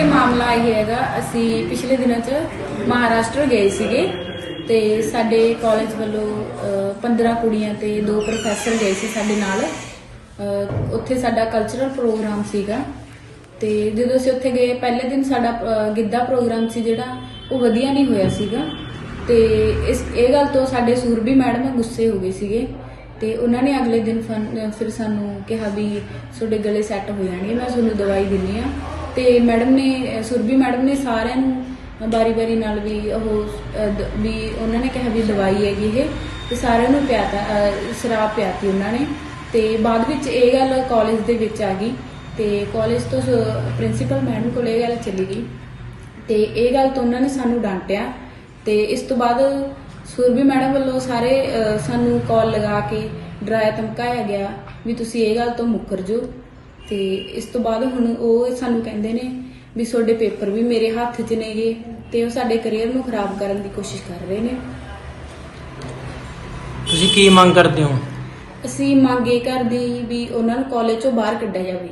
ਵੀਰੇ ਮਾਮਲਾ ਇਹ ਹੈਗਾ ਅਸੀਂ ਪਿਛਲੇ ਦਿਨਾਂ 'ਚ ਮਹਾਰਾਸ਼ਟਰ ਗਏ ਸੀਗੇ ਤੇ ਸਾਡੇ ਕਾਲਜ ਵੱਲੋਂ ਅਹ, 15 ਕੁੜੀਆਂ ਤੇ ਦੋ ਪ੍ਰੋਫੈਸਰ ਗਏ ਸੀ ਸਾਡੇ ਨਾਲ। ਅਹ, ਉੱਥੇ ਸਾਡਾ ਕਲਚਰਲ ਪ੍ਰੋਗਰਾਮ ਸੀਗਾ ਤੇ ਜਦੋਂ ਅਸੀਂ ਉੱਥੇ ਗਏ ਪਹਿਲੇ ਦਿਨ ਸਾਡਾ ਅਹ, ਗਿੱਧਾ ਪ੍ਰੋਗਰਾਮ ਸੀ ਜਿਹੜਾ ਉਹ ਵਧੀਆ ਨਹੀਂ ਹੋਇਆ ਸੀਗਾ। ਤੇ ਇਸ ਇਹ ਗੱਲ ਤੋਂ ਸਾਡੇ ਸੂਰਬੀ ਮੈਡਮ ਗੁੱਸੇ ਹੋ ਗਏ ਸੀਗੇ ਤੇ ਉਹਨਾਂ ਨੇ ਅਗਲੇ ਦਿਨ ਫਨ- ਫਿਰ ਸਾਨੂੰ ਕਿਹਾ ਵੀ ਤੁਹਾਡੇ ਗਲੇ ਸੈੱਟ ਹੋ ਜਾਣਗੇ ਮੈਂ ਤੁਹਾਨੂੰ ਦਵਾਈ ਦਿੰਨੀ ਆ ਤੇ ਮੈਡਮ ਨੇ ਸੁਰਭੀ ਮੈਡਮ ਨੇ ਸਾਰਿਆਂ ਨੂੰ ਬਾਰੀ-ਬਾਰੀ ਨਾਲ ਵੀ ਉਹ ਦ- ਵੀ ਉਹਨਾਂ ਨੇ ਕਿਹਾ ਵੀ ਦਵਾਈ ਹੈਗੀ ਇਹ ਤੇ ਸਾਰਿਆਂ ਨੂੰ ਪਿਆਤਾ ਅਹ, ਸ਼ਰਾਬ ਪਿਆਤੀ ਉਹਨਾਂ ਨੇ। ਤੇ ਬਾਅਦ ਵਿੱਚ ਇਹ ਗੱਲ ਕਾਲਜ ਦੇ ਵਿੱਚ ਆ ਗਈ ਤੇ ਕਾਲਜ ਤੋਂ ਪ੍ਰਿੰਸੀਪਲ ਮੈਡਮ ਕੋਲ ਇਹ ਗੱਲ ਚਲੀ ਗਈ। ਤੇ ਇਹ ਗੱਲ ਤੋਂ ਉਹਨਾਂ ਨੇ ਸਾਨੂੰ ਡਾਂਟਿਆ ਤੇ ਇਸ ਤੋਂ ਬਾਅਦ ਸੁਰਭੀ ਮੈਡਮ ਵੱਲੋਂ ਸਾਰੇ ਅਹ, ਸਾਨੂੰ ਕਾਲ ਲਗਾ ਕੇ ਡਰਾਇਆ ਧਮਕਾਇਆ ਗਿਆ ਵੀ ਤੁਸੀਂ ਇਹ ਗੱਲ ਤੋਂ ਮੁੱਕਰ ਜਾਓ। ਤੇ ਇਸ ਤੋਂ ਬਾਅਦ ਹੁਣ ਉਹ ਸਾਨੂੰ ਕਹਿੰਦੇ ਨੇ ਵੀ ਤੁਹਾਡੇ ਪੇਪਰ ਵੀ ਮੇਰੇ ਹੱਥ 'ਚ ਨੇਗੇ ਤੇ ਉਹ ਸਾਡੇ ਕੈਰੀਅਰ ਨੂੰ ਖਰਾਬ ਕਰਨ ਦੀ ਕੋਸ਼ਿਸ਼ ਕਰ ਰਹੇ ਨੇ। ਤੁਸੀਂ ਕੀ ਮੰਗ ਕਰਦੇ ਹੋ? ਅਸੀਂ ਮੰਗ ਇਹ ਕਰਦੇ ਵੀ ਉਹਨਾਂ ਨੂੰ ਕਾਲਜ ਚੋਂ ਬਾਹਰ ਕੱਢਿਆ ਜਾਵੇ।